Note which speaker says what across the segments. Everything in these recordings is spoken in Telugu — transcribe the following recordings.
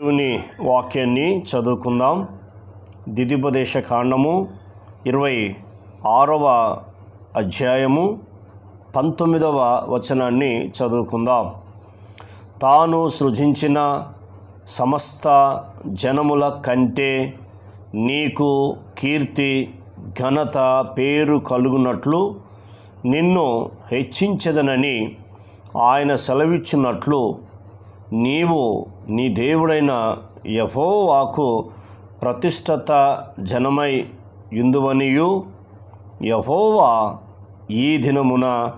Speaker 1: దేవుని వాక్యాన్ని చదువుకుందాం. దిదిపదేశ కాండము ఇరవై ఆరవ అధ్యాయము పంతొమ్మిదవ వచనాన్ని చదువుకుందాం. తాను సృజించిన సమస్త జనముల కంటే నీకు కీర్తి ఘనత పేరు కలుగునట్లు నిన్ను హెచ్చించదనని ఆయన సెలవిచ్చినట్లు నీవు నీ దేవుడైన యహోవాకు ప్రతిష్టత జనమై యుందువనియు యహోవా ఈ దినమున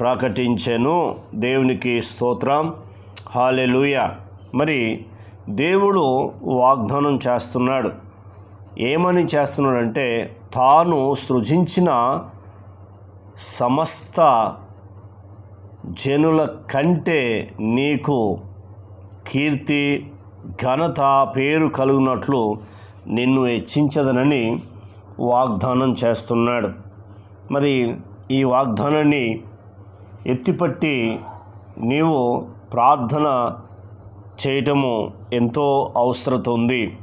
Speaker 1: ప్రకటించెను. దేవునికి స్తోత్రం. హాలెలుయ. మరి దేవుడు వాగ్దానం చేస్తున్నాడు. ఏమని చేస్తున్నాడంటే తాను సృజించిన సమస్త జనుల కంటే నీకు కీర్తి ఘనత పేరు కలుగునట్లు నిన్ను హెచ్చించదనని వాగ్దానం చేస్తున్నాడు. మరి ఈ వాగ్దానాన్ని ఎత్తిపట్టి నీవు ప్రార్థన చేయటము ఎంతో అవసరత ఉంది.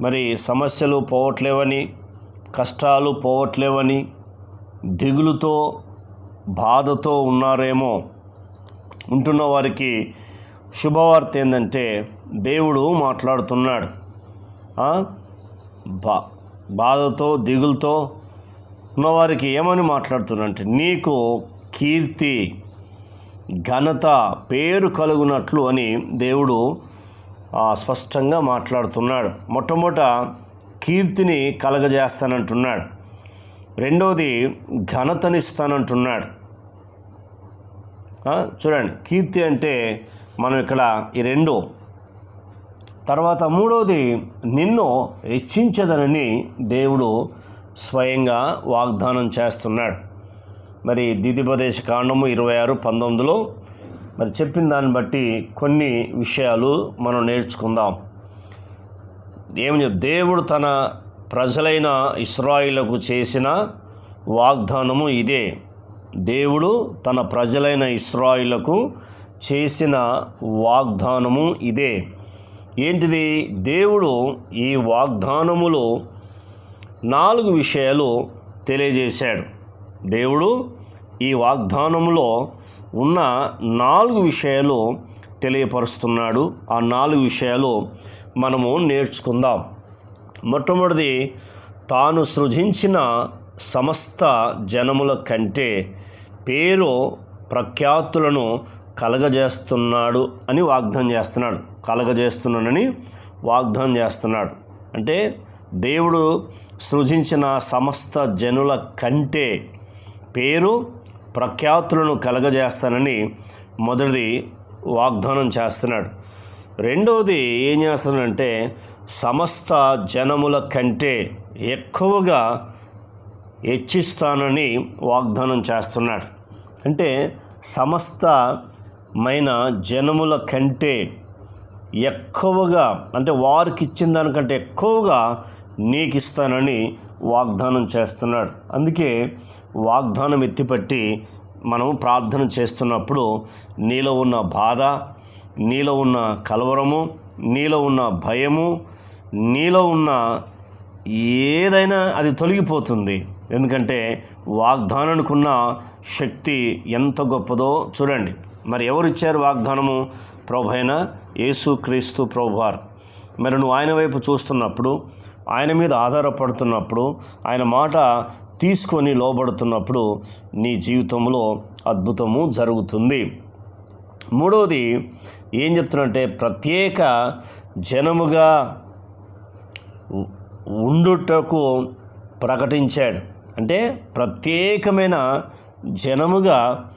Speaker 1: మరి సమస్యలు పోవట్లేవని కష్టాలు పోవట్లేవని దిగులుతో బాధతో ఉన్నారేమో ఉంటున్న వారికి శుభవార్త ఏంటంటే దేవుడు మాట్లాడుతున్నాడు. బా బాధతో దిగులతో ఉన్నవారికి ఏమని మాట్లాడుతున్నాడంటే నీకు కీర్తి ఘనత పేరు కలుగునట్లు అని దేవుడు స్పష్టంగా మాట్లాడుతున్నాడు. మొట్టమొదట కీర్తిని కలగజేస్తానంటున్నాడు. రెండవది ఘనతనిస్తానంటున్నాడు. చూడండి కీర్తి అంటే మనం ఇక్కడ ఈ రెండు. తర్వాత మూడవది నిన్ను హెచ్చించదనని దేవుడు స్వయంగా వాగ్దానం చేస్తున్నాడు. మరి దిదిపదేశ కాండము ఇరవై ఆరు పంతొమ్మిదిలో మరి చెప్పిన దాన్ని బట్టి కొన్ని విషయాలు మనం నేర్చుకుందాం. ఏమి దేవుడు తన ప్రజలైన ఇస్రాయిలకు చేసిన వాగ్దానము ఇదే. దేవుడు తన ప్రజలైన ఇస్రాయిలకు చేసిన వాగ్దానము ఇదే. ఏంటిది? దేవుడు ఈ వాగ్దానములో నాలుగు విషయాలు తెలియజేశాడు. దేవుడు ఈ వాగ్దానములో ఉన్న నాలుగు విషయాలు తెలియపరుస్తున్నాడు. ఆ నాలుగు విషయాలు మనము నేర్చుకుందాం. మొట్టమొదటిది తాను సృజించిన సమస్త జనముల కంటే పేరు ప్రఖ్యాతులను కలగజేస్తున్నాడు అని వాగ్దానం చేస్తున్నాడు. కలగజేస్తున్నానని వాగ్దానం చేస్తున్నాడు. అంటే దేవుడు సృజించిన సమస్త జనుల కంటే పేరు ప్రఖ్యాతులను కలగజేస్తానని మొదటిది వాగ్దానం చేస్తున్నాడు. రెండవది ఏం చేస్తున్నాడంటే సమస్త జనముల కంటే ఎక్కువగా హెచ్చిస్తానని వాగ్దానం చేస్తున్నాడు. అంటే సమస్త మైన జనముల కంటే ఎక్కువగా అంటే వారికి ఇచ్చిన దానికంటే ఎక్కువగా నీకు ఇస్తానని వాగ్దానం చేస్తున్నాడు. అందుకే వాగ్దానం ఎత్తిపట్టి మనం ప్రార్థన చేస్తున్నప్పుడు నీలో ఉన్న బాధ నీలో ఉన్న కలవరము నీలో ఉన్న భయము నీలో ఉన్న ఏదైనా అది తొలగిపోతుంది. ఎందుకంటే వాగ్దానానికి ఉన్న శక్తి ఎంత గొప్పదో చూడండి. మరి ఎవరు ఇచ్చారు వాగ్దానము? ప్రభు అయిన యేసుక్రీస్తు ప్రభువారు. మరి నువ్వు ఆయన వైపు చూస్తున్నప్పుడు ఆయన మీద ఆధారపడుతున్నప్పుడు ఆయన మాట తీసుకొని లోబడుతున్నప్పుడు నీ జీవితంలో అద్భుతము జరుగుతుంది. మూడవది ఏం చెప్తున్నంటే ప్రత్యేక జనముగా ఉండుటకు ప్రకటించాడు. అంటే ప్రత్యేకమైన జనముగా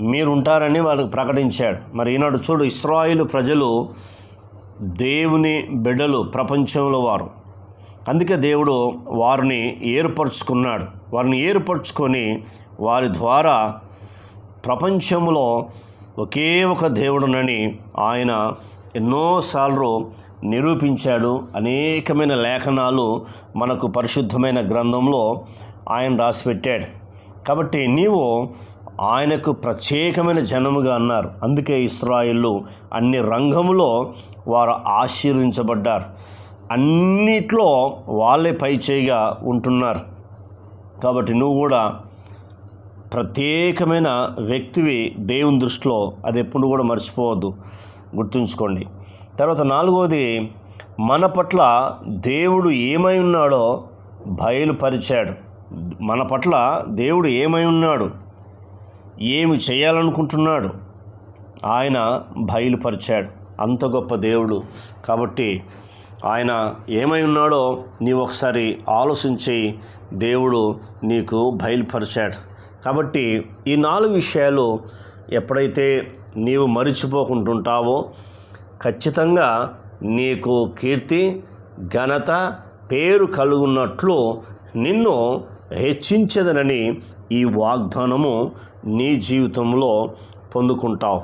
Speaker 1: మీరు ఉంటారని వాళ్ళకి ప్రకటించాడు. మరి ఈనాడు చూడు ఇస్రాయిలు ప్రజలు దేవుని బిడ్డలు ప్రపంచంలో వారు. అందుకే దేవుడు వారిని ఏర్పరచుకున్నాడు. వారిని ఏర్పరచుకొని వారి ద్వారా ప్రపంచంలో ఒకే ఒక దేవుడునని ఆయన ఎన్నోసార్లు నిరూపించాడు. అనేకమైన లేఖనాలు మనకు పరిశుద్ధమైన గ్రంథంలో ఆయన రాసిపెట్టాడు. కాబట్టి నీవు ఆయనకు ప్రత్యేకమైన జనముగా అన్నారు. అందుకే ఇస్రాయిల్లు అన్ని రంగములో వారు ఆశీర్వించబడ్డారు అన్నిట్లో వాళ్ళే పైచేయిగా ఉంటున్నారు. కాబట్టి నువ్వు కూడా ప్రత్యేకమైన వ్యక్తివి దేవుని దృష్టిలో. అది ఎప్పుడు కూడా మర్చిపోవద్దు. గుర్తుంచుకోండి. తర్వాత నాలుగవది మన పట్ల దేవుడు ఏమై ఉన్నాడో బయలుపరిచాడు. మన పట్ల దేవుడు ఏమై ఉన్నాడు? ఏమి చేయాలనుకుంటున్నాడు? ఆయన బయలుపరిచాడు. అంత గొప్ప దేవుడు. కాబట్టి ఆయన ఏమై ఉన్నాడో నీవు ఒకసారి ఆలోచించి దేవుడు నీకు బయలుపరిచాడు. కాబట్టి ఈ నాలుగు విషయాలు ఎప్పుడైతే నీవు మరిచిపోకుంటుంటావో ఖచ్చితంగా నీకు కీర్తి ఘనత పేరు కలుగున్నట్లు నిన్ను హెచ్చించదనని ఈ వాగ్దానము నీ జీవితంలో పొందుకుంటావు.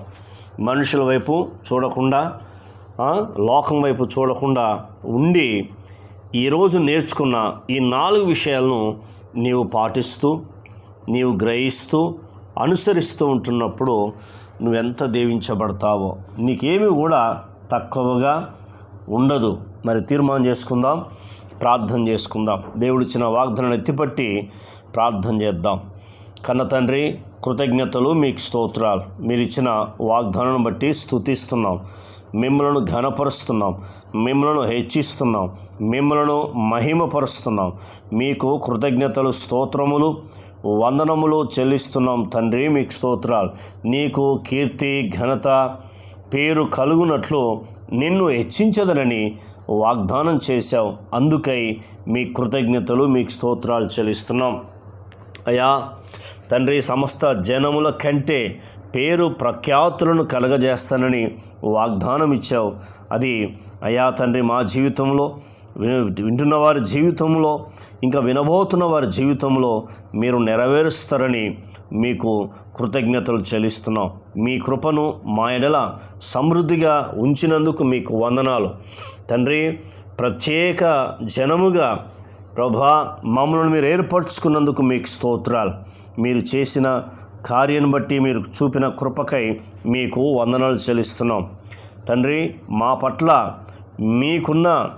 Speaker 1: మనుషుల వైపు చూడకుండా లోకం వైపు చూడకుండా ఉండి ఈరోజు నేర్చుకున్న ఈ నాలుగు విషయాలను నీవు పాటిస్తూ నీవు గ్రహిస్తూ అనుసరిస్తూ ఉంటున్నప్పుడు నువ్వెంత దీవించబడతావో నీకేమి కూడా తక్కువగా ఉండదు. మరి తీర్మానం చేసుకుందాం. ప్రార్థన చేసుకుందాం. దేవుడిచ్చిన వాగ్దానాన్ని ఎత్తిపట్టి ప్రార్థన చేద్దాం. కన్న తండ్రి కృతజ్ఞతలు మీకు స్తోత్రాలు. మీరు ఇచ్చిన వాగ్దానాన్ని బట్టి స్థుతిస్తున్నాం మిమ్మలను ఘనపరుస్తున్నాం. మిమ్మలను హెచ్చిస్తున్నాం. మిమ్మలను మహిమపరుస్తున్నాం. మీకు కృతజ్ఞతలు స్తోత్రములు వందనములు చెల్లిస్తున్నాం తండ్రి మీకు స్తోత్రాలు. నీకు కీర్తి ఘనత పేరు కలుగునట్లు నిన్ను హెచ్చించదనని వాగ్దానం చేశావు. అందుకై మీ కృతజ్ఞతలు మీకు స్తోత్రాలు చెల్లిస్తున్నాం. అయా తండ్రి సమస్త జనముల కంటే పేరు ప్రఖ్యాతులను కలగజేస్తానని వాగ్దానం ఇచ్చావు అది అయా తండ్రి మా జీవితంలో వింటున్న వారి జీవితంలో ఇంకా వినబోతున్న వారి జీవితంలో మీరు నెరవేరుస్తారని మీకు కృతజ్ఞతలు చెల్లిస్తున్నాం. మీ కృపను మా ఎడల సమృద్ధిగా ఉంచినందుకు మీకు వందనాలు. తండ్రి ప్రత్యేక జనముగా ప్రభా మమ్మల్ని మీరు ఏర్పరచుకున్నందుకు మీకు స్తోత్రాలు. మీరు చేసిన కార్యం బట్టి మీరు చూపిన కృపకై మీకు వందనాలు చెల్లిస్తున్నాం. తండ్రి మా పట్ల మీకున్న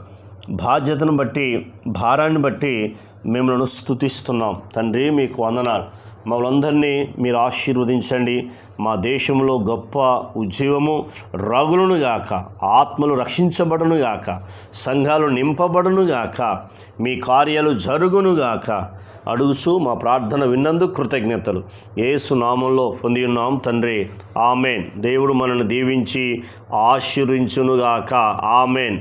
Speaker 1: బాధ్యతను బట్టి భారాన్ని బట్టి మిమ్మల్ని స్తుతిస్తున్నాం. తండ్రి మీకు వందనాలు. మమ్మల్ందరినీ మీరు ఆశీర్వదించండి. మా దేశంలో గొప్ప ఉద్యమము రగులను గాక ఆత్మలు రక్షించబడును గాక సంఘాలు నింపబడును గాక మీ కార్యాలు జరుగును గాక. అడుగుచు మా ప్రార్థన విన్నందుకు కృతజ్ఞతలు. ఏసు నామంలో పొంది ఉన్నాం తండ్రి. ఆమెన్. దేవుడు మనల్ని దీవించి ఆశీర్వించునుగాక ఆమెన్.